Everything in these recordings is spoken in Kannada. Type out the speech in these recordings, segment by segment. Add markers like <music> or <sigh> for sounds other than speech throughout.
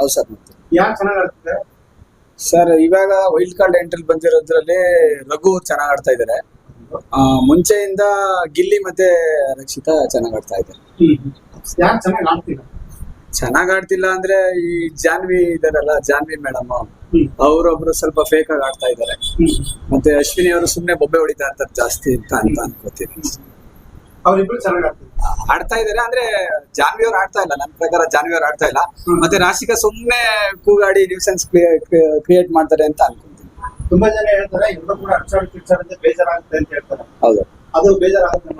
ಹೌದು ಸರ್. ಚೆನ್ನಾಗಿ ಆಡ್ತಿದೆ? ಸರ್ ಇವಾಗ ವೈಲ್ಡ್ ಕಾರ್ಡ್ ಎಂಟ್ರಿ ಬಂದಿರೋದ್ರಲ್ಲಿ ರಘು ಚೆನ್ನಾಗ್ ಆಡ್ತಾ ಇದ್ದಾರೆ ಮುಂಚೆಯಿಂದ ಗಿಲ್ಲಿ ಮತ್ತೆ ರಕ್ಷಿತಾ ಚೆನ್ನಾಗ್ ಆಡ್ತಾ ಇದ್ದಾರೆ ಚೆನ್ನಾಗಿ ಆಡ್ತಿಲ್ಲ? ಚೆನ್ನಾಗ್ ಆಡ್ತಿಲ್ಲ ಅಂದ್ರೆ ಈ ಜಾನ್ವಿ ಇದಾರಲ್ಲ ಜಾನ್ವಿ ಮೇಡಮ್. ಅವರೊಬ್ರು ಸ್ವಲ್ಪ ಫೇಕ್ ಆಗಿ ಆಡ್ತಾ ಇದ್ದಾರೆ ಮತ್ತೆ ಅಶ್ವಿನಿ ಅವರು ಸುಮ್ನೆ ಬೊಬ್ಬೆ ಹೊಡಿತಾ ಇರ್ತಾರೆ ಜಾಸ್ತಿ ಅಂತ ಅಂತ ಅನ್ಕೋತೀನಿ. ಅವ್ರಿಬ್ರು ಚೆನ್ನಾಗಿ ಆಡ್ತಾ ಇದಾರೆ ಅಂದ್ರೆ ಜಾನ್ವಿ ಅವ್ರು ಆಡ್ತಾ ಇಲ್ಲ ನನ್ನ ಪ್ರಕಾರ ಜಾನ್ವಿ ಅವ್ರು ಆಡ್ತಾ ಇಲ್ಲ. ಮತ್ತೆ ರಾಶಿಕಾ ಸುಮ್ನೆ ಕೂಗಾಡಿ ನ್ಯೂಸೆನ್ಸ್ ಕ್ರಿಯೇಟ್ ಮಾಡ್ತಾರೆ ಅಂತ ಅನ್ಕೊಂತೀನಿ. ತುಂಬಾ ಜನ ಹೇಳ್ತಾರೆ ಎಲ್ಲರೂ ಕೂಡ ಕಿಡ್ಚಾಡ್ ಅಂತ ಬೇಜಾರಾಗುತ್ತೆ ಅಂತ ಹೇಳ್ತಾರೆ. ಹೌದು. ಅದು ಬೇಜಾರಾಗುತ್ತೆ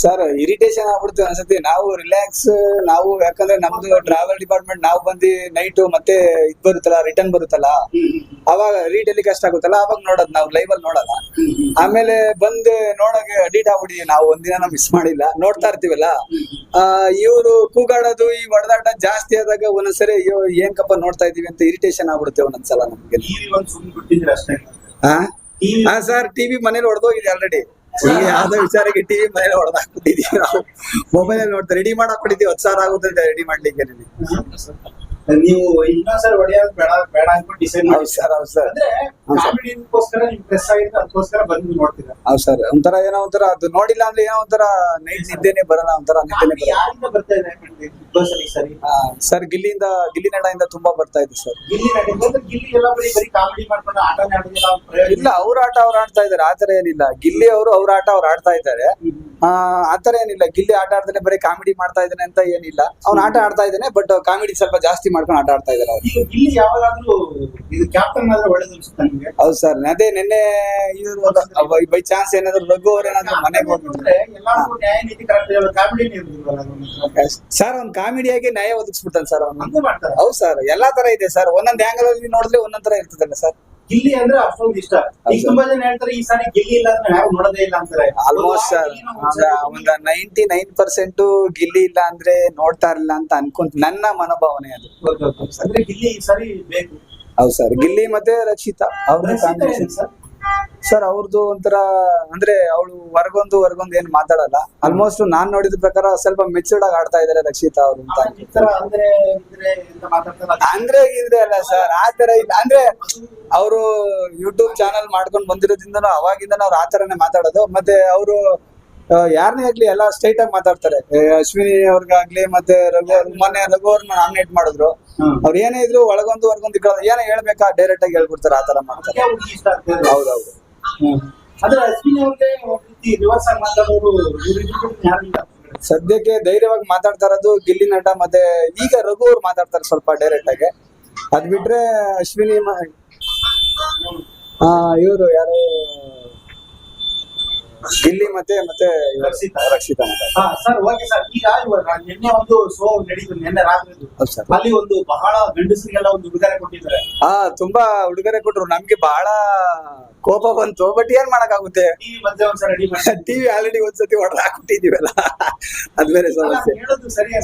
ಸರ್ ಇರಿಟೇಷನ್ ಆಗ್ಬಿಡ್ತೀವಿ ಅನ್ಸುತ್ತೆ. ನಾವು ರಿಲ್ಯಾಕ್ಸ್ ನಾವು ಯಾಕಂದ್ರೆ ನಮ್ದು ಟ್ರಾವೆಲ್ ಡಿಪಾರ್ಟ್ಮೆಂಟ್ ನಾವು ಬಂದು ನೈಟ್ ಮತ್ತೆ ಇದ್ ಬರುತ್ತಲ್ಲ ರಿಟರ್ನ್ ಬರುತ್ತಲ್ಲ. ಅವಾಗ ರೀಟೆಲಿಕಾಸ್ಟ್ ಆಗುತ್ತಲ್ಲ ಅವಾಗ ನೋಡೋದ್ ನಾವು ಲೈವ್ ಅಲ್ಲಿ ನೋಡಲ್ಲ ಆಮೇಲೆ ಬಂದ್ ನೋಡೋಕೆ ಅಡಿಟ್ ಆಗ್ಬಿಟ್ಟಿದೀವಿ ನಾವು ಒಂದಿನ ಮಿಸ್ ಮಾಡಿಲ್ಲ ನೋಡ್ತಾ ಇರ್ತೀವಲ್ಲ? ಆ ಇವರು ಕೂಗಾಡೋದು ಈ ಹೊಡೆದಾಟ ಜಾಸ್ತಿ ಆದಾಗ ಒಂದೊಂದ್ಸರಿ ಅಯ್ಯೋ ಏನ್ ಕಪ್ಪ ನೋಡ್ತಾ ಇದೀವಿ ಅಂತ ಇರಿಟೇಷನ್ ಆಗ್ಬಿಡುತ್ತೆ ಒಂದೊಂದ್ಸಲ ನಮ್ಗೆ. ಹಾ ಸರ್ ಟಿವಿ ಮನೇಲಿ ಹೊಡೆದೋಗಿದೆ ಆಲ್ರೆಡಿ ಯಾವ್ದೋ ವಿಚಾರಕ್ಕೆ ಟಿವಿ ಮನೇಲಿ ಹೊಡೆದಾಕ್ಬಿಟ್ಟಿದೀವಿ ನಾವು. ಮೊಬೈಲ್ ಅಲ್ಲಿ ನೋಡ್ತಾ ರೆಡಿ ಮಾಡಾಕ್ಬಿಟ್ಟಿದೀವಿ, ಹತ್ತು ಸಾವಿರ ಆಗುತ್ತೆ ರೆಡಿ ಮಾಡ್ಲಿಕ್ಕೆ ನೀವು ಇನ್ನೊಂದ್ಸರಿ ಹೊಡೆಯೋದು ಬೇಡ ಬೇಡ ಅನ್ಕೊಂಡು ಡಿಸೈಡ್ ಹೌದು ಸರ್ ಹೌದು ಸರ್. ಅಂದ್ರೆ. ಕಾಮಿಡಿಗೋಸ್ಕರ ನಿಮ್ ಪ್ರೆಸ್ ಆಗಿದ್ರೆ ಅದಕ್ಕೋಸ್ಕರ ಬಂದು ನೋಡ್ತೀರಾ? ಹೌದು ಸರ್ ಒಂಥರ ಏನೋ ಒಂಥರ ಅದು ನೋಡಿಲ್ಲ ಅಂದ್ರೆ ಏನೋ ಒಂಥರ ನೈಟ್ ನಿದ್ದೆನೆ ಬರಲ್ಲ ಒಂಥರ ನಿದ್ದೆನೆ ಕಾಮಿಡಿ ಬರಲ್ಲ. ಯಾರಿಂದ ಬರ್ತಾ ಇದೆ ಬಿಗ್ ಬಾಸ್ ಅಲ್ಲಿ ಸರಿ? ಆ, ಸರ್ ಗಿಲ್ಲಿಯಿಂದ ಗಿಲ್ಲಿ ನಡದಿಂದ ತುಂಬಾ ಬರ್ತಾ ಇದೆ ಸರ್. ಗಿಲ್ಲಿ ಅಂದ್ರೆ ಗಿಲ್ಲಿ ಎಲ್ಲ ಬರೀ ಬರೀ ಕಾಮಿಡಿ ಮಾಡ್ಕೊಂಡು ಆಟ ಆಡೋದಿಲ್ಲ ಪ್ರಯೋಜನ ಇಲ್ಲ ಅವ್ರ ಆಟ ಅವ್ರು ಆಡ್ತಾ ಇದಾರೆ ಆತರ ಏನಿಲ್ಲ. ಗಿಲ್ಲಿ ಅವರು ಅವ್ರ ಆಟ ಅವ್ರು ಆಡ್ತಾ ಇದ್ದಾರೆ. ಆ ಆತರ ಏನಿಲ್ಲ. ಗಿಲ್ಲಿ ಆಟ ಆಡ್ತಾನೆ ಬರೀ ಕಾಮಿಡಿ ಮಾಡ್ತಾ ಇದ್ದಾನೆ ಅಂತ ಏನಿಲ್ಲ. ಅವ್ನ ಆಟ ಆಡ್ತಾ ಇದ್ದಾನೆ ಬಟ್ ಕಾಮಿಡಿ ಸ್ವಲ್ಪ ಜಾಸ್ತಿ ಮಾಡ್ಕೊಂಡು ಆಟ ಆಡ್ತಾ ಇದಾರೆ ಇಲ್ಲಿ ಯಾವಾಗಾದ್ರೂ ಇದು ಕ್ಯಾಪ್ಟನ್ ಆದ್ರೆ ಒಳ್ಳೇದು ನಿಮ್ಗೆ? ಹೌದು ಸರ್ ಅದೇ ನಿನ್ನೆ ಇವರು ಬೈ ಚಾನ್ಸ್ ಏನಾದ್ರು ರಘು ಅವ್ರ ಏನಾದ್ರು ಮನೆಗೆ ಅಂದ್ರೆ ಎಲ್ಲಾರ್ಗೂ ನ್ಯಾಯ ನೀತಿ ಕಾಮಿಡಿ ಆಗಿ ಸರ್ ಅವ್ನ್ ಕಾಮಿಡಿಯಾಗಿ ನ್ಯಾಯ ಒದಗಿಸ್ಬಿಡ್ತಾನೆ ಸರ್ ಅವ್ನು. ಹೌದು ಸರ್ ಎಲ್ಲಾ ತರ ಇದೆ ಸರ್. ಒಂದೊಂದ್ ಆಂಗಲ್ ಅಲ್ಲಿ ನೋಡಿದ್ರೆ ಒಂದೊಂದ್ ತರ ಇರ್ತದಲ್ಲ ಸರ್. ಗಿಲ್ಲಿ ಅಂದ್ರೆ ಅಷ್ಟೊಂದು ಇಷ್ಟ. ಈಗ ತುಂಬಾ ಜನ ಹೇಳ್ತಾರೆ ಈ ಸಾರಿ ಗಿಲ್ಲಿ ಇಲ್ಲ ಅಂದ್ರೆ ಯಾರು ನೋಡೋದೇ ಇಲ್ಲ ಅಂತಾರೆ. ಆಲ್ಮೋಸ್ಟ್ ಒಂದ್ ನೈಂಟಿ ನೈನ್ ಪರ್ಸೆಂಟ್ ಗಿಲ್ಲಿ ಇಲ್ಲ ಅಂದ್ರೆ ನೋಡ್ತಾ ಇರಲಿಲ್ಲ ಅಂತ ಅನ್ಕೊಂತ ನನ್ನ ಮನೋಭಾವನೆ ಅದು. ಅಂದ್ರೆ ಗಿಲ್ಲಿ ಈ ಸಾರಿ ಬೇಕು. ಹೌದು ಸರ್. ಗಿಲ್ಲಿ ಮತ್ತೆ ರಕ್ಷಿತಾ. ಅವ್ರ ಸರ್? ಅವ್ರದ್ದು ಒಂಥರ, ಅಂದ್ರೆ ಅವಳು ಹೊರಗೊಂದು ಹೊರಗೊಂದು ಏನ್ ಮಾತಾಡಲ್ಲ ಆಲ್ಮೋಸ್ಟ್ ನಾನ್ ನೋಡಿದ ಪ್ರಕಾರ ಸ್ವಲ್ಪ ಮೆಚೂರ್ಡ್ ಆಗಿ ಆಡ್ತಾ ಇದಾರೆ ರಕ್ಷಿತಾ ಅವರು ಅಂತ ಅಂದ್ರೆ ಇದ್ರೆ ಅಲ್ಲ ಸರ್ ಆ ತರ ಇಲ್ಲ ಅಂದ್ರೆ ಅವರು ಯೂಟ್ಯೂಬ್ ಚಾನಲ್ ಮಾಡ್ಕೊಂಡು ಬಂದಿರೋದ್ರಿಂದ ಅವಾಗಿಂದ ಅವ್ರು ಆ ಮಾತಾಡೋದು ಮತ್ತೆ ಅವರು ಯಾರನ್ನೇ ಆಗ್ಲಿ ಎಲ್ಲ ಸ್ಟ್ರೈಟ್ ಆಗಿ ಮಾತಾಡ್ತಾರೆ ಅಶ್ವಿನಿ ಅವ್ರಿಗಾಗ್ಲಿ, ಮತ್ತೆ ರಘು ಮೊನ್ನೆ ರಘು ಅವ್ರನ್ನ ನಾಮಿನೇಟ್ ಮಾಡಿದ್ರು. ಅವ್ರು ಏನೇ ಇದ್ರು ಒಳಗೊಂದು ಹೊರಗೊಂದು ಏನೋ ಹೇಳ್ಬೇಕಾ? ಡೈರೆಕ್ಟ್ ಆಗಿ ಹೇಳ್ಬಿಡ್ತಾರೆ ಆ ತರ ಮಾಡ್ತಾರೆ ಹೌದೌದು. ಸದ್ಯಕ್ಕೆ ಧೈರ್ಯವಾಗಿ ಮಾತಾಡ್ತಾ ಇರೋದು ಗಿಲ್ಲಿ ನಟ ಮತ್ತೆ ಈಗ ರಘು ಅವ್ರು ಮಾತಾಡ್ತಾರೆ ಸ್ವಲ್ಪ ಡೈರೆಕ್ಟ್ ಆಗಿ. ಅದ್ ಬಿಟ್ರೆ ಅಶ್ವಿನಿ ಇವರು ಯಾರು? ಗಿಲ್ಲಿ ಮತ್ತೆ ಮತ್ತೆ ರಕ್ಷಿತಾ. Sir okay sir. ಈಗ ನಿನ್ನೆ ಒಂದು ಶೋ ನಡೀತು ನಿನ್ನೆ ರಾತ್ರಿ ಅಲ್ಲಿ ಒಂದು ಬಹಳ ಗಂಡಸರಿಗೆಲ್ಲ ಒಂದು ಉಡುಗೊರೆ ಕೊಟ್ಟಿದ್ದಾರೆ. ಹಾ ತುಂಬಾ ಉಡುಗೊರೆ ಕೊಟ್ರು. ನಮ್ಗೆ ಬಹಳ ಕೋಪ ಬಂತು ಬಟ್ ಏನ್ ಮಾಡಕ್ಕಾಗುತ್ತೆ? ಟಿವಿ ಆಲ್ರೆಡಿ ಒಂದ್ಸತಿ ಹೊಡೆದ ಹಾಕ್ಬಿಟ್ಟಿದೀವಲ್ಲ ಅದ್ ಬೇರೆ ಸಮಸ್ಯೆ.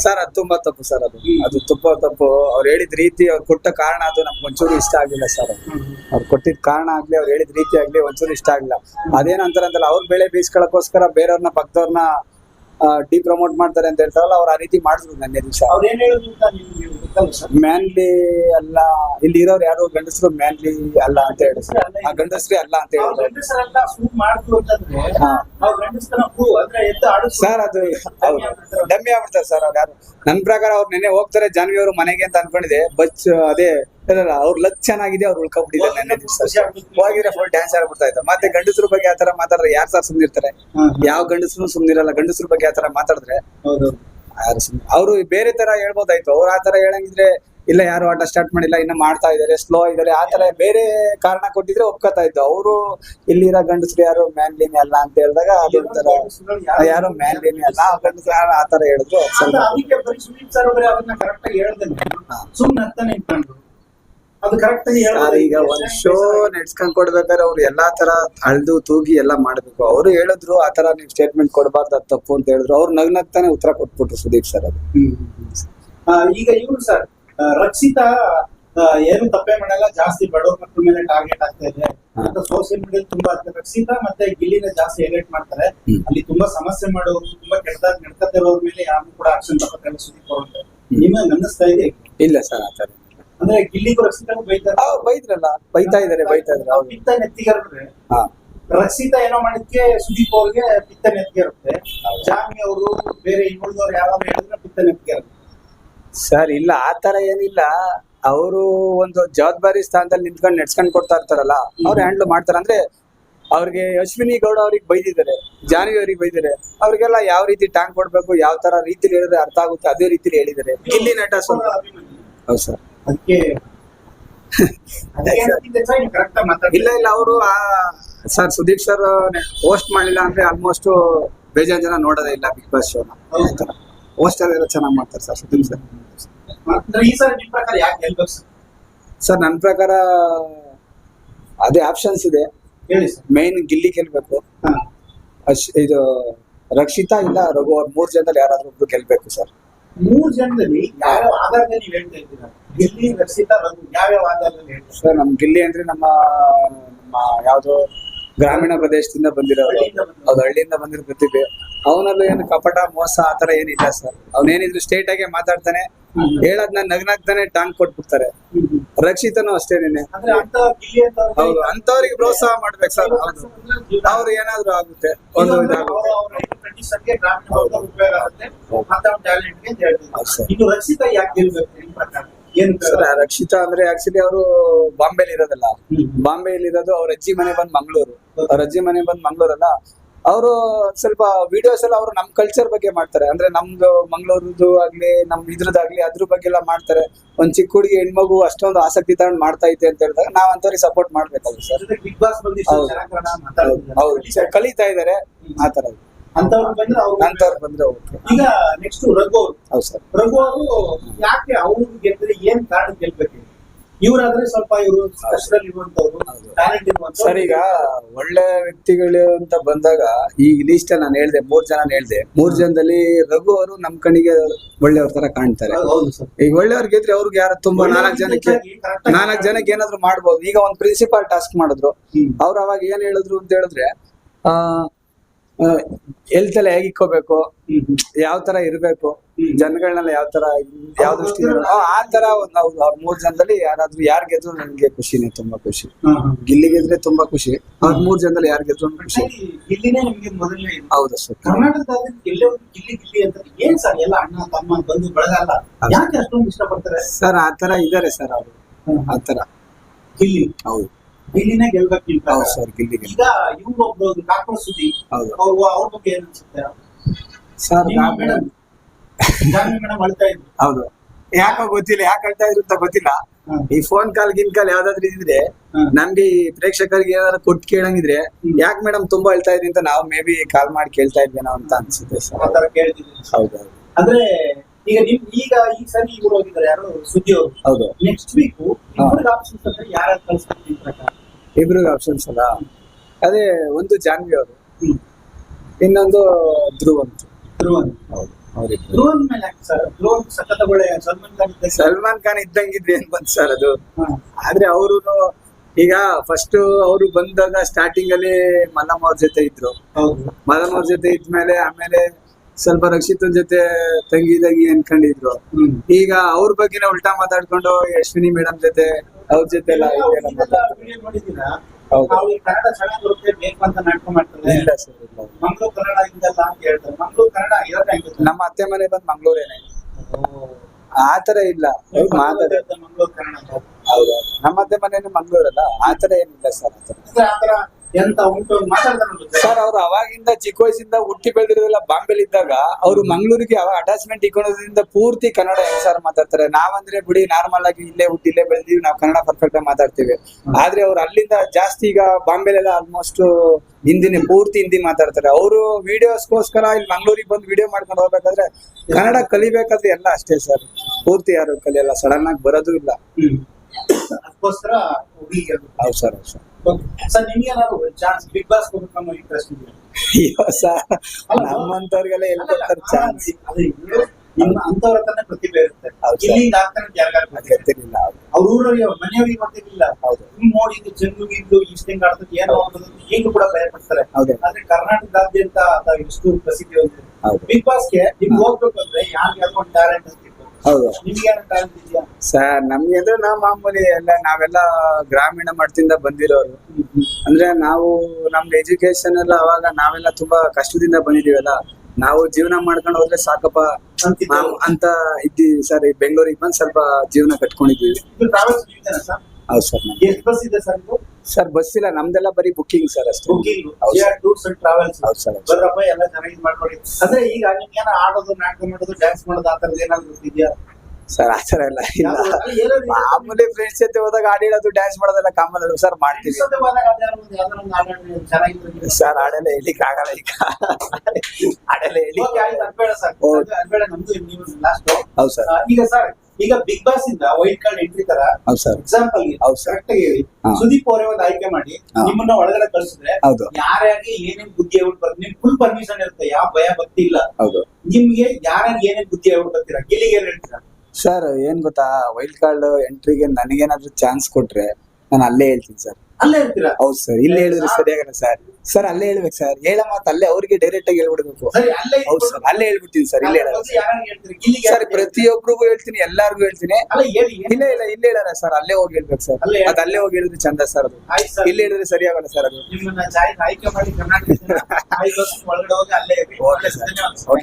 ಸರ್ ಅದು ತುಂಬಾ ತಪ್ಪು ಸರ್ ಅದು. ಅದು ತುಂಬಾ ತಪ್ಪು. ಅವ್ರು ಹೇಳಿದ ರೀತಿ ಅವ್ರು ಕೊಟ್ಟ ಕಾರಣ ಅದು ನಮ್ಗೆ ಒಂಚೂರು ಇಷ್ಟ ಆಗಿಲ್ಲ ಸರ್. ಅವ್ರು ಕೊಟ್ಟಿದ್ ಕಾರಣ ಆಗ್ಲಿ ಅವ್ರು ಹೇಳಿದ ರೀತಿ ಆಗ್ಲಿ ಒಂಚೂರು ಇಷ್ಟ ಆಗಿಲ್ಲ. ಅದೇನಂತಾರಂತಲ್ಲ ಅವ್ರ ಬೆಳೆ ಬೀಸ್ಕೊಳಕ್ಕೋಸ್ಕರ ಬೇರೆಯವ್ರನ್ನ ಪಕ್ಕದವ್ರನ್ನ ಡಿ ಪ್ರಮೋಟ್ ಮಾಡ್ತಾರೆ ಅಂತ ಹೇಳ್ತಾರಲ್ಲ ಅವ್ರು ಆ ರೀತಿ ಮಾಡಿದ್ರು ನನ್ನ ದಿವಸ. ಮ್ಯಾನ್ಲಿ ಅಲ್ಲ ಇಲ್ಲಿ ಇರೋರು ಯಾರು? ಗಂಡಸರು ಮ್ಯಾನ್ಲಿ ಅಲ್ಲ ಅಂತ ಹೇಳಿದ್ರು ಆ ಗಂಡಸ್ರಿ ಅಲ್ಲ ಅಂತ ಹೇಳಿದ್ರು ಸರ್. ಅದು ಹೌದು. ಡಮ್ಮಿ ಆಗ್ಬಿಡ್ತಾರೆ ಸರ್ ಅವ್ರು ಯಾರು. ನನ್ ಪ್ರಕಾರ ಅವ್ರು ನೆನ್ನೆ ಹೋಗ್ತಾರೆ ಜಾನ್ವಿ ಅವರು ಮನೆಗೆ ಅಂತ ಅನ್ಕೊಂಡಿದೆ ಬಚ್ ಅದೇ ಇಲ್ಲ ಅವ್ರ ಲಕ್ ಚೆನ್ನಾಗಿದೆ ಅವ್ರು ಉಳ್ಕೊಂಡ್ಬಿಟ್ಟಿದ್ದಾರೆ ನೆನ್ನೆ ದಿವಸ. ಹೋಗಿದ್ರೆ ಫುಲ್ ಡ್ಯಾನ್ಸ್ ಆಗ್ಬಿಡ್ತಾ ಇತ್ತು. ಮತ್ತೆ ಗಂಡಸ್ರ ಬಗ್ಗೆ ಆತರ ಮಾತಾಡಿದ್ರೆ ಯಾರು ಸರ್ ಸುಮ್ನಿರ್ತಾರೆ? ಯಾವ ಗಂಡಸ್ರು ಸುಮ್ನಿರಲ್ಲ ಗಂಡಸ್ರ ಬಗ್ಗೆ ಆತರ ಮಾತಾಡಿದ್ರೆ. ಅವರು ಬೇರೆ ತರ ಹೇಳ್ಬೋದಾಯ್ತು. ಅವ್ರು ಆತರ ಹೇಳಂಗಿದ್ರೆ ಇಲ್ಲ ಯಾರು ಆಟ ಸ್ಟಾರ್ಟ್ ಮಾಡಿಲ್ಲ, ಇನ್ನ ಮಾಡ್ತಾ ಇದಾರೆ ಸ್ಲೋ ಇದಾರೆ ಆತರ ಬೇರೆ ಕಾರಣ ಕೊಟ್ಟಿದ್ರೆ ಒಪ್ಕೋತಾ ಇದ್ದು. ಅವರು ಇಲ್ಲಿರೋ ಗಂಡಸ್ರು ಯಾರು ಮ್ಯಾನ್ಲಿನೇ ಅಲ್ಲ ಅಂತ ಹೇಳಿದಾಗ ಅದೊಂಥರ ಯಾರು ಮ್ಯಾನ್ಲಿನೇ ಅಲ್ಲ, ಆ ಗಂಡಸ್ರು ಯಾರು ಆತರ ಹೇಳಿದ್ರು ಅದ್ ಕರೆಕ್ಟ್ ಆಗಿ ಈಗ ಒಂದ್ ಶೋ ನಡ್ಸ್ಕೊಂಡ್ ಕೊಡ್ಬೇಕಾದ್ರೆ ಅವ್ರು ಎಲ್ಲಾ ತರ ಅಳ್ದು ತೂಗಿ ಎಲ್ಲಾ ಮಾಡ್ಬೇಕು. ಅವ್ರು ಹೇಳಿದ್ರು ಆ ತರ ನೀವು ಸ್ಟೇಟ್ಮೆಂಟ್ ಕೊಡಬಾರ್ದು ಅದು ತಪ್ಪು ಅಂತ ಹೇಳಿದ್ರು. ಅವ್ರು ನಗ್ ನಗ್ತಾನೆ ಉತ್ತರ ಕೊಟ್ಬಿಟ್ರು ಸುದೀಪ್ ಸರ್ ಅದು. ಈಗ ಇವ್ರು ಸರ್ ರಕ್ಷಿತಾ ಏನು ತಪ್ಪೇ ಮಾಡಲ್ಲ ಜಾಸ್ತಿ ಬಡವ್ರ ಮಕ್ಕಳ ಮೇಲೆ ಟಾರ್ಗೆಟ್ ಆಗ್ತಾ ಇದೆ. ಅಂತ ಸೋಷಿಯಲ್ ಮೀಡಿಯಾ ತುಂಬಾ. ರಕ್ಷಿತಾ ಮತ್ತೆ ಗಿಲ್ಲಿನ ಜಾಸ್ತಿ ಹೈಲೈಟ್ ಮಾಡ್ತಾರೆ. ಅಲ್ಲಿ ತುಂಬಾ ಸಮಸ್ಯೆ ಮಾಡೋರು ತುಂಬಾ ಕೆಟ್ಟದಾಗಿ ನಡ್ಕತ್ತಿರೋರ್ ಮೇಲೆ ಯಾರು ಕೂಡ ಆಕ್ಷನ್ ತಗೋತಾರೆ ಸುದೀಪ್ ಅವರು ನಿಮ್ಮ ನನ್ನಿಸ್ತಾ ಇದೆ? ಇಲ್ಲ ಸರ್ ಆತರ ಅಂದ್ರೆ ಗಿಲ್ಲಿಗೂ ರಕ್ಷಿತಾಗೂ ಬೈತಾರೆ. ಆ, ಬೈದ್ರಲ್ಲ. ಬೈತಾ ಇದಾರೆ ಬೈತಾ ಇದಾರೆ ಹೌದು. ಪಿತ್ತ ನೆತ್ತಿಗೇರುತ್ತೆ ಹಾ. ರಕ್ಷಿತಾ ಏನೋ ಮಾಡಿದ್ಕೆ ಸುದೀಪ್ ಅವ್ರಿಗೆ ಪಿತ್ತ ನೆತ್ತಿಗೇರುತ್ತೆ. ಜಾಮಿ ಅವರು ಬೇರೆ ಇನ್ನುಳಿದವ್ರು ಯಾವಾಗ ಹೇಳಿದ್ರೆ ಪಿತ್ತ ನೆತ್ತಿಗೇರುತ್ತೆ. ಸರ್ ಇಲ್ಲ ಆ ತರ ಏನಿಲ್ಲ. ಅವರು ಒಂದು ಜವಾಬ್ದಾರಿ ಸ್ಥಾನದಲ್ಲಿ ನಿಂತ್ಕೊಂಡು ನಡ್ಸ್ಕೊಂಡ್ ಕೊಡ್ತಾ ಇರ್ತಾರಲ್ಲ ಅವ್ರು ಹ್ಯಾಂಡ್ಲ್ ಮಾಡ್ತಾರ. ಅಂದ್ರೆ ಅವ್ರಿಗೆ ಅಶ್ವಿನಿ ಗೌಡ ಅವ್ರಿಗೆ ಬೈದಿದ್ದಾರೆ ಜಾನ್ವಿ ಅವ್ರಿಗೆ ಬೈದಿದ್ದಾರೆ. ಅವ್ರಿಗೆಲ್ಲ ಯಾವ ರೀತಿ ಟ್ಯಾಂಕ್ ಕೊಡ್ಬೇಕು ಯಾವ ತರ ರೀತಿಲಿ ಹೇಳಿದ್ರೆ ಅರ್ಥ ಆಗುತ್ತೆ ಅದೇ ರೀತಿಲಿ ಹೇಳಿದ್ದಾರೆ. ಇಲ್ಲಿ ನಟ ಸ್ವಲ್ಪ ಹೌದು ಸರ್. ಅದಕ್ಕೆ ಇಲ್ಲ ಇಲ್ಲ ಅವರು ಆ ಸರ್ ಸುದೀಪ್ ಸರ್ ಹೋಸ್ಟ್ ಮಾಡಿಲ್ಲ ಅಂದ್ರೆ ಆಲ್ಮೋಸ್ಟ್ ಬೇಜಾನ್ ಜನ ನೋಡೋದೇ ಇಲ್ಲ ಬಿಗ್ ಬಾಸ್ ಶೋನ ಹೋಸ್ಟ್ ಎಲ್ಲ ಚೆನ್ನಾಗಿ ಮಾಡ್ತಾರೆ ಸರ್ ಸುದೀಪ್ ಸರ್ ಸರಿ ನನ್ನ ಪ್ರಕಾರ ಅದೇ ಆಪ್ಷನ್ಸ್ ಇದೆ. ಮೇನ್ ಗಿಲ್ಲಿ ಗೆಲ್ಬೇಕು. ಇದು ರಕ್ಷಿತಾ ಇಲ್ಲ ರಘು ಅವ್ರ ಮೂರ್ ಜನದಲ್ಲಿ ಯಾರಾದ್ರೂ ಒಬ್ರು ಗೆಲ್ಬೇಕು ಸರ್ ಮೂರ್ ಜನದಲ್ಲಿ ಯಾವ್ಯಾವ ಆಧಾರದಲ್ಲಿ ನೀವು ಹೇಳ್ತಾ ಇದ್ದೀರಾ? ಗಿಲ್ಲಿ ರಕ್ಷಿತಾ ರಘು ಯಾವ್ಯಾವ ಆಧಾರದಲ್ಲಿ ಹೇಳ್ತಾರೆ ಸರ್ ನಮ್ ಗಿಲ್ಲಿ ಅಂದ್ರೆ ನಮ್ಮ ನಮ್ಮ ಯಾವ್ದೋ ಗ್ರಾಮೀಣ ಪ್ರದೇಶದಿಂದ ಬಂದಿರೋರು. ಅದು ಹಳ್ಳಿಯಿಂದ ಬಂದಿರೋ ಪ್ರತಿಭೆ. ಅವನಲ್ಲೂ ಏನು ಕಪಟ ಮೋಸ ಆತರ ಏನಿಲ್ಲ ಸರ್. ಅವನೇನಿದ್ರು ಸ್ಟೇಟ್ ಆಗಿ ಮಾತಾಡ್ತಾನೆ ಹ್ಮ್. ಹೇಳದ್ನ ನಗ್ನಗ್ತಾನೆ ಟಾಂಗ್ ಕೊಟ್ಬಿಡ್ತಾರೆ. ರಕ್ಷಿತನು ಅಂತ ಹೌದು ಅಂತವ್ರಿಗೆ ಪ್ರೋತ್ಸಾಹ ಮಾಡ್ಬೇಕು ಸರ್ ಹೌದು. ಅವ್ರು ಏನಾದ್ರು ಆಗುತ್ತೆ ಒಂದು ರಕ್ಷಿತಾ ಅಂದ್ರೆ ಆಕ್ಚುಲಿ ಅವರು ಬಾಂಬೆಲಿ ಇರೋದಲ್ಲ. ಬಾಂಬೆಲಿ ಇರೋದು ಅವ್ರ ಅಜ್ಜಿ ಮನೆ ಬಂದ್ ಮಂಗಳೂರು. ಅವ್ರ ಅಜ್ಜಿ ಮನೆ ಬಂದ್ ಮಂಗಳೂರಲ್ಲ. ಅವರು ಸ್ವಲ್ಪ ವಿಡಿಯೋಸ್ ಎಲ್ಲ ಅವರು ನಮ್ ಕಲ್ಚರ್ ಬಗ್ಗೆ ಮಾಡ್ತಾರೆ. ಅಂದ್ರೆ ನಮ್ದು ಮಂಗಳೂರದ್ದು ಆಗ್ಲಿ ನಮ್ ಇದ್ರದ್ದಾಗ್ಲಿ ಅದ್ರ ಬಗ್ಗೆ ಎಲ್ಲ ಮಾಡ್ತಾರೆ. ಒಂದ್ ಚಿಕ್ಕ ಹುಡುಗಿ ಹೆಣ್ಮಗು ಅಷ್ಟೊಂದು ಆಸಕ್ತಿ ತಗೊಂಡ್ ಮಾಡ್ತಾ ಇದೆ ಅಂತ ಹೇಳಿದಾಗ ನಾವ್ ಅಂತವ್ರಿಗೆ ಸಪೋರ್ಟ್ ಮಾಡ್ಬೇಕಾಗುತ್ತೆ ಸರ್. ಬಿಗ್ ಬಾಸ್ ಹೌದು. ಕಲಿತಾ ಇದಾರೆ. ಆತರ ಅಂತವ್ರು ಬಂದ್ರೆ ಅವ್ರು ಅಂತವ್ರು ಬಂದ್ರೆ ಈಗ ನೆಕ್ಸ್ಟ್ ರಘು ಅವರು. ಹೌದು ಸರ್. ರಘು ಅವರು ಯಾಕೆ ಅವ್ರು ಗೆದ್ರೆ ಏನ್ ಕಾರಣ ಗೆಲ್ಬೇಕು ಇವ್ರಾದ್ರೆ ಸ್ವಲ್ಪ ಇವರು ಇರುವಂತವ್ರು ಸರ್ ಈಗ ಒಳ್ಳೆ ವ್ಯಕ್ತಿಗಳು ಅಂತ ಬಂದಾಗ ಈ ಲಿಸ್ಟ್ ನಾನು ಹೇಳ್ದೆ ಮೂರ್ ಜನ ಹೇಳ್ದೆ. ಮೂರ್ ಜನದಲ್ಲಿ ರಘು ಅವರು ನಮ್ ಕಣ್ಣಿಗೆ ಒಳ್ಳೆಯವ್ರ ತರ ಕಾಣ್ತಾರೆ. ಈಗ ಒಳ್ಳೆಯವ್ರಿಗೆ ಇದ್ರೆ ಅವ್ರಿಗೆ ಯಾರು ತುಂಬಾ ನಾಲ್ಕು ಜನಕ್ಕೆ ನಾಲ್ಕು ಜನಕ್ಕೆ ಏನಾದ್ರು ಮಾಡ್ಬೋದು. ಈಗ ಒಂದ್ ಪ್ರಿನ್ಸಿಪಾಲ್ ಟಾಸ್ಕ್ ಮಾಡಿದ್ರು. ಅವ್ರು ಅವಾಗ ಏನ್ ಹೇಳಿದ್ರು ಅಂತ ಹೇಳಿದ್ರೆ ಆ ಹೆಲ್ತ್ ಎಲ್ಲ ಹೇಗೆ ಇಕ್ಕೋಬೇಕು. ಯಾವ ತರ ಇರ್ಬೇಕು. ಜನಗಳನ್ನೆಲ್ಲ ಯಾವ ತರ ಯಾವ ದೃಷ್ಟಿ ಆ ತರ ಒಂದು ನಾವು ಅವ್ರ ಮೂರ್ ಜನದಲ್ಲಿ ಯಾರಾದ್ರೂ ಯಾರ್ ಗೆದ್ರು ನನ್ಗೆ ಖುಷಿನೇ ತುಂಬಾ ಖುಷಿ. ಗಿಲ್ಲಿ ಗೆದ್ರೆ ತುಂಬಾ ಖುಷಿ. ಅವ್ರ ಮೂರ್ ಜನದಲ್ಲಿ ಯಾರ್ ಗೆದ್ರು ಖುಷಿ. ಹೌದು ಸರ್. ಕರ್ನಾಟಕದಲ್ಲಿ ಸರ್ ಆ ತರ ಇದಾರೆ ಸರ್ ಅವರು. ಆ ತರ. ಹೌದು. ಗಿಲ್ಲಿನೇ ಗೆಲ್ಬೇಕು ನಿಮ್ ಪ್ರಕಾರ. ಹೌದು ಸರ್ ಗಿಲ್ಲಿ ಗೆಲ್ಲಿ ಈಗ ಇವ್ರು ಒಬ್ರು ಕಾಕ್ರೋಚ್ ಸುದ್ದಿ ಹೌದು. ಅವ್ರು ಅವ್ರ ಬಗ್ಗೆ ಏನ್ ಅನ್ಸುತ್ತೆ? ಸರ್ ನಿಮ್ಮ ಮೇಡಮ್ ಜಾನ್ವಿ ಮೇಡಮ್ ಅಳ್ತಾ ಇದ್ರು. ಹೌದು. ಯಾಕೋ ಗೊತ್ತಿಲ್ಲ ಯಾಕೆ ಹೇಳ್ತಾ ಇದ್ರು ಅಂತ ಗೊತ್ತಿಲ್ಲ. ಹಾ. ಈ ಫೋನ್ ಕಾಲ್ ಗಿನ್ ಕಾಲ್ ಯಾವ್ದಾದ್ರು ಇದ್ರೆ ಹಾ. ನಮ್ಗೆ ಈ ಪ್ರೇಕ್ಷಕರಿಗೆ ಏನಾದ್ರು ಕೊಟ್ಟು ಕೇಳಂಗಿದ್ರೆ ಹ್ಮ್. ಯಾಕೆ ಮೇಡಮ್ ತುಂಬಾ ಹೇಳ್ತಾ ಇದ್ರಿ ಅಂತ ನಾವು ಮೇ ಬಿ ಕಾಲ್ ಮಾಡಿ ಕೇಳ್ತಾ ಇದ್ವೇನೋ ಅಂತ ಅನ್ಸುತ್ತೆ ಆ ಸರ್ ತರ ಕೇಳ್ತಿದ್ರು ಹೌದು ಅಂದ್ರೆ ಈಗ ನಿಮ್ ಈಗ ಈ ಸರಿ ಇವ್ರು ಹೋಗಿದ್ದಾರೆ ಯಾರು ಸುದ್ದಿ ಅವರು. ಹೌದು. ನೆಕ್ಸ್ಟ್ ವೀಕ್ ಇವ್ರಿಗೆ ಆಪ್ಷನ್ಸ್ ಅಂದ್ರೆ ಯಾರು ನಿಮ್ ಪ್ರಕಾರ? ಇಬ್ರು ಆಪ್ಷನ್ಸ್ ಅಲ್ಲ. ಅದೇ ಒಂದು ಜಾನ್ವಿ ಅವರು. ಇನ್ನೊಂದು ಧ್ರುವನ್ ಧ್ರುವನ್ ಹೌದು ಅವ್ರಿಬ್ರು ಧ್ರುವನ್ ಮೇಲೆ ಯಾಕೆ ಸರ್ ಧ್ರುವನ್ ಸಖತ್ ಒಳ್ಳೆ ಸಲ್ಮಾನ್ ಖಾನ್ ಇದ್ದಂಗೆ. ಸಲ್ಮಾನ್ ಖಾನ್ ಇದ್ದಂಗಿದ್ರೆ ಏನ್ ಬಂತು ಸರ್ ಅದು. ಆದ್ರೆ ಅವರು ಈಗ ಫಸ್ಟ್ ಅವರು ಬಂದಾಗ ಸ್ಟಾರ್ಟಿಂಗ್ ಅಲ್ಲಿ ಮಲ್ಲಮ್ಮ ಅವ್ರ ಜೊತೆ ಇದ್ರು. ಹೌದು. ಮಲ್ಲಮ್ಮ ಅವ್ರ ಜೊತೆ ಇದ್ಮೇಲೆ ಆಮೇಲೆ ಸ್ವಲ್ಪ ರಕ್ಷಿತ್ ಜೊತೆ ತಂಗಿ ತಂಗಿ ಅನ್ಕೊಂಡಿದ್ರು ಈಗ ಅವ್ರ ಬಗ್ಗೆನೇ ಉಲ್ಟಾ ಮಾತಾಡ್ಕೊಂಡು ಅಶ್ವಿನಿ ಮೇಡಮ್ ಜೊತೆ ಅವ್ರ ಜೊತೆ ಎಲ್ಲ ಇದೆಲ್ಲ ಇಲ್ಲ ಸರ್ ಇಲ್ಲ ನಮ್ಮ ಅತ್ತೆ ಮನೆ ಬಂದ್ ಮಂಗ್ಳೂರೇನೆ. ಆತರ ಇಲ್ಲ. ಅವ್ರು ಮಾತಾಡ. ಹೌದು ನಮ್ಮ ಅತ್ತೆ ಮನೆ ಮಂಗ್ಳೂರಲ್ಲ ಆತರ ಏನಿಲ್ಲ ಸರ್ ಆ ತರ ಆತರ ಎಂತ ಉಂಟು ಮಾತಾಡ್ತಾರೆ ಸರ್. ಅವ್ರು ಅವಾಗಿಂದ ಚಿಕ್ಕ ವಯಸ್ಸಿಂದ ಹುಟ್ಟಿ ಬೆಳೆದಿರೋದಿಲ್ಲ ಬಾಂಬೆಲಿ ಇದ್ದಾಗ ಅವ್ರು ಮಂಗಳೂರಿಗೆ ಅವಾಗ ಅಟ್ಯಾಚ್ಮೆಂಟ್ ಇಕ್ಕೊಳೋದ್ರಿಂದ ಪೂರ್ತಿ ಕನ್ನಡ ಹೆಂಗ್ ಸರ್ ಮಾತಾಡ್ತಾರೆ? ನಾವಂದ್ರೆ ಬಿಡಿ ನಾರ್ಮಲ್ ಆಗಿ ಇಲ್ಲೇ ಹುಟ್ಟಿ ಇಲ್ಲೇ ಬೆಳೆದಿವಿ ನಾವು ಕನ್ನಡ ಪರ್ಫೆಕ್ಟ್ ಆಗಿ ಮಾತಾಡ್ತೀವಿ. ಆದ್ರೆ ಅವ್ರು ಅಲ್ಲಿಂದ ಜಾಸ್ತಿ ಈಗ ಬಾಂಬೆಲೆಲ್ಲ ಆಲ್ಮೋಸ್ಟ್ ಹಿಂದಿನೇ ಪೂರ್ತಿ ಹಿಂದಿ ಮಾತಾಡ್ತಾರೆ. ಅವರು ವಿಡಿಯೋಸ್ಗೋಸ್ಕರ ಇಲ್ಲಿ ಮಂಗಳೂರಿಗೆ ಬಂದು ವಿಡಿಯೋ ಮಾಡ್ಕೊಂಡು ಹೋಗ್ಬೇಕಾದ್ರೆ ಕನ್ನಡ ಕಲಿಬೇಕಾದ್ರೆ ಎಲ್ಲ ಅಷ್ಟೇ ಸರ್ ಪೂರ್ತಿ ಯಾರು ಕಲಿಯಲ್ಲ ಸಡನ್ ಆಗಿ ಬರೋದು ಇಲ್ಲ. ಅದಕ್ಕೋಸ್ಕರ ಹೌದು ಸರ್ ಹೌದು ಸರ್ ಸರ್ ನಿಮ್ಗೇನಾದ್ರು ಚಾನ್ಸ್ ಬಿಗ್ ಬಾಸ್ಗೆ ಇಂಟ್ರೆಸ್ಟ್ ಇದೆಯಾ? ಅಯ್ಯೋ ಸರ್ ನಮ್ಮಂತವ್ರಿಗೆಲ್ಲ ಎಲ್ಲಿ ಕೊಡ್ತಾರೆ ಚಾನ್ಸ್ ಅದೇ ಇವ್ರು ನಿಮ್ಮ ಅಂತವ್ರ ಹತ್ರನೇ ಪ್ರತಿಭೆ ಇರುತ್ತೆ. ಹೌದು ಸರ್. ಇಲ್ಲಿಂದ ಆಗ್ತಾನೆ ಯಾರಿಗಾರು ಅದ್ ಗೊತ್ತಿರ್ಲಿಲ್ಲ ಅವ್ರ ಮನೆಯವ್ರಿಗೆ ಗೊತ್ತಿರ್ಲಿಲ್ಲ. ಹೌದು. ಹಿಂಗ್ ನೋಡಿ ಇದು ಜಂಗು ಗಿಂಗು ಇಷ್ಟ ಹಿಂಗ್ ಆಡ್ತದೆ ಏನೋ ಅನ್ನೋದು ಈಗ ಕೂಡ ಭಯ ಪಡ್ತಾರೆ ಹೌದು. ಆದ್ರೆ ಕರ್ನಾಟಕದಾದ್ಯಂತ ಅದ ಇಷ್ಟು ಪ್ರಸಿದ್ಧಿ ಹೊಂದಿದೆ. ಹೌದು. ಬಿಗ್ ಬಾಸ್ಗೆ ನಿಮ್ಗೆ ಹೋಗ್ಬೇಕು ಅಂದ್ರೆ ಯಾರು ಒಂದು ಟ್ಯಾಲೆಂಟ್ ಅಂತಿತ್ತು ಹೌದು. ಸರ್ ನಮ್ಗೆ ಅಂದ್ರೆ ನಾವು ಮಾಮೂಲಿ ಎಲ್ಲ ನಾವೆಲ್ಲ ಗ್ರಾಮೀಣ ಮಟ್ಟದಿಂದ ಬಂದಿರೋರು. ಅಂದ್ರೆ ನಾವು ನಮ್ದು ಎಜುಕೇಶನ್ ಎಲ್ಲ ಅವಾಗ ನಾವೆಲ್ಲ ತುಂಬಾ ಕಷ್ಟದಿಂದ ಬಂದಿದೀವಲ್ಲ ನಾವು ಜೀವನ ಮಾಡ್ಕೊಂಡು ಹೋದ್ರೆ ಸಾಕಪ್ಪ. ಅಂತ ಇದ್ದೀವಿ ಸರ್ ಬೆಂಗಳೂರಿಗೆ ಬಂದು ಸ್ವಲ್ಪ ಜೀವನ ಕಟ್ಕೊಂಡಿದ್ದೀವಿ. ಹೌದು ಸರ್ ಎಷ್ಟು ಬಸ್ ಇದೆ ಸರ್ ಇದು? ಸರ್ ಬಸ್ ಇಲ್ಲ ನಮ್ದೆಲ್ಲ ಬರೀ ಬುಕ್ಕಿಂಗ್ ಸರ್ ಅಷ್ಟೇ. ಬುಕಿಂಗ್ ಹೌದು ಸರ್. ಟೂರ್ಸ್ ಅಂಡ್ ಟ್ರಾವೆಲ್ಸ್ ಹೌದು ಸರ್ ಹೌದು ಸರ್. ಬರ್ರಪ್ಪ ಎಲ್ಲ ಚೆನ್ನಾಗಿ ಮಾಡ್ಕೊಳ್ಳಿ ಅಂದ್ರೆ ಈಗ ಆಡೋದು ನಾಟಕ ಮಾಡೋದು ಡ್ಯಾನ್ಸ್ ಮಾಡೋದು ಆ ತರದ್ ಏನಾದ್ರು ಇದೆಯಾ? ಸರ್ ಆತರ ಎಲ್ಲ ಇಲ್ಲ. ಯಾವ್ದು? ಅಲ್ಲಿ? ಮಾಮೂಲಿ ಫ್ರೆಂಡ್ಸ್ ಜೊತೆ ಹೋದಾಗ ಆಡಿಡೋದು ಡ್ಯಾನ್ಸ್ ಮಾಡೋದೆಲ್ಲ ಕಾಮನ್ ಸರ್ ಮಾಡ್ತೀವಿ. ಇಷ್ಟೊತ್ತು ಹೋದಾಗ ಒಂದು ಒಂದು ಸರ್ ಆಡೆಲ್ಲ ಹೇಳಿಕ್ ಆಗಲ್ಲ ಈಗ. ಆಡೆಲ್ಲ ಹೇಳಿ ಆಯ್ತು, ಅದ್ಬೇಡ ಹೌದು. ಅದು ಅದ್ಬೇಡ ನಮ್ದು ನೀವು ಲಾಸ್ಟ್ ಹೌದು ಸರ್. ಈಗ ಸರ್ ಈಗ ಬಿಗ್ ಬಾಸ್ ಇಂದ ವೈಟ್ ಕಾರ್ಡ್ ಎಂಟ್ರಿ ತರ ಹೌದು ಸರ್ ಎಕ್ಸಾಂಪಲ್. ಕರೆಕ್ಟ್ ಆಗಿ ಹೇಳಿ. ಸುದೀಪ್ ಅವರೇ ಒಂದು ಆಯ್ಕೆ ಮಾಡಿ ನಿಮ್ಮನ್ನ ಒಳಗಡೆ ಕಳ್ಸಿದ್ರೆ ಹೌದು. ಯಾರ್ಯಾರಿಗೆ ಏನೇನ್ ಬುದ್ಧಿ ಹೇಳ್ಬಿಟ್ಟು ಬರ್ತೀವಿ ನಿಮ್ ಫುಲ್ ಪರ್ಮಿಷನ್ ಇರುತ್ತೆ ಯಾವ ಭಯ ಭಕ್ತಿ ಇಲ್ಲ. ಹೌದು. ನಿಮ್ಗೆ ಯಾರ್ಯಾರಿಗೆ ಏನೇನ್ ಬುದ್ಧಿ ಹೇಳ್ಬಿಟ್ಟು ಬರ್ತೀರಾ ಗಿಲ್ಲಿಗೆ ಏನ್ ಹೇಳ್ತೀರಾ? ಸರ್ ಏನ್ ಗೊತ್ತಾ ವೈಲ್ಡ್ ಕಾರ್ಡ್ ಎಂಟ್ರಿಗೆ ನನಗೇನಾದ್ರೂ ಚಾನ್ಸ್ ಕೊಟ್ರೆ ನಾನು ಅಲ್ಲೇ ಹೇಳ್ತೀನಿ ಸರ್ ಅಲ್ಲೇ ಇರ್ತೀರಾ? ಹೌದು ಸರ್ ಇಲ್ಲಿ ಹೇಳಿದ್ರೆ ಸರಿಯಾಗಲ್ಲ ಸರ್ ಸರ್ ಅಲ್ಲೇ ಹೇಳ್ಬೇಕು ಸರ್ ಹೇಳ ಮಾತು ಅಲ್ಲೇ ಅವ್ರಿಗೆ ಡೈರೆಕ್ಟ್ ಆಗಿ ಹೇಳ್ಬಿಡ್ಬೇಕು. ಸರಿ ಅಲ್ಲೇ ಹೌದು ಸರ್ ಅಲ್ಲೇ ಹೇಳ್ಬಿಡ್ತೀನಿ ಸರ್ ಇಲ್ಲೇ ಹೇಳಲ್ಲ ಹೇಳ್ತೀರಿ? ಗಿಲ್ಲಿಗೆ ಸರ್ ಯಾರ್ಯಾರಿಗೆ ಹೇಳ್ತೀರಿ? ಪ್ರತಿಯೊಬ್ಬರಿಗೂ ಹೇಳ್ತೀನಿ ಎಲ್ಲಾರ್ಗು ಹೇಳ್ತೀನಿ. ಅಲ್ಲ ಹೇಳಿ ಇಲ್ಲ ಇಲ್ಲ ಇಲ್ಲಿ ಹೇಳಲ್ಲ ಸರ್ ಅಲ್ಲೇ ಹೋಗಿ ಹೇಳ್ಬೇಕು ಸರ್ ಅಲ್ಲೇ ಅದ್ ಅಲ್ಲೇ ಹೋಗಿ ಹೇಳಿದ್ರೆ ಚಂದ ಸರ್ ಅದು. ಆಯ್ತು ಸರ್ ಇಲ್ಲಿ ಹೇಳಿದ್ರೆ ಸರಿಯಾಗಲ್ಲ ಸರ್ ಅದು. ನಿಮ್ಮನ್ನ ಚಾಯ್ಸ್ ಆಯ್ಕೆ ಮಾಡಿ ಕರ್ನಾಟಕ <laughs> ಆಯ್ತು ಒಳಗಡೆ ಹೋಗಿ ಅಲ್ಲೇ ಇರಿ. ಓಕೆ ಸರ್ ಧನ್ಯವಾದ ಓಕೆ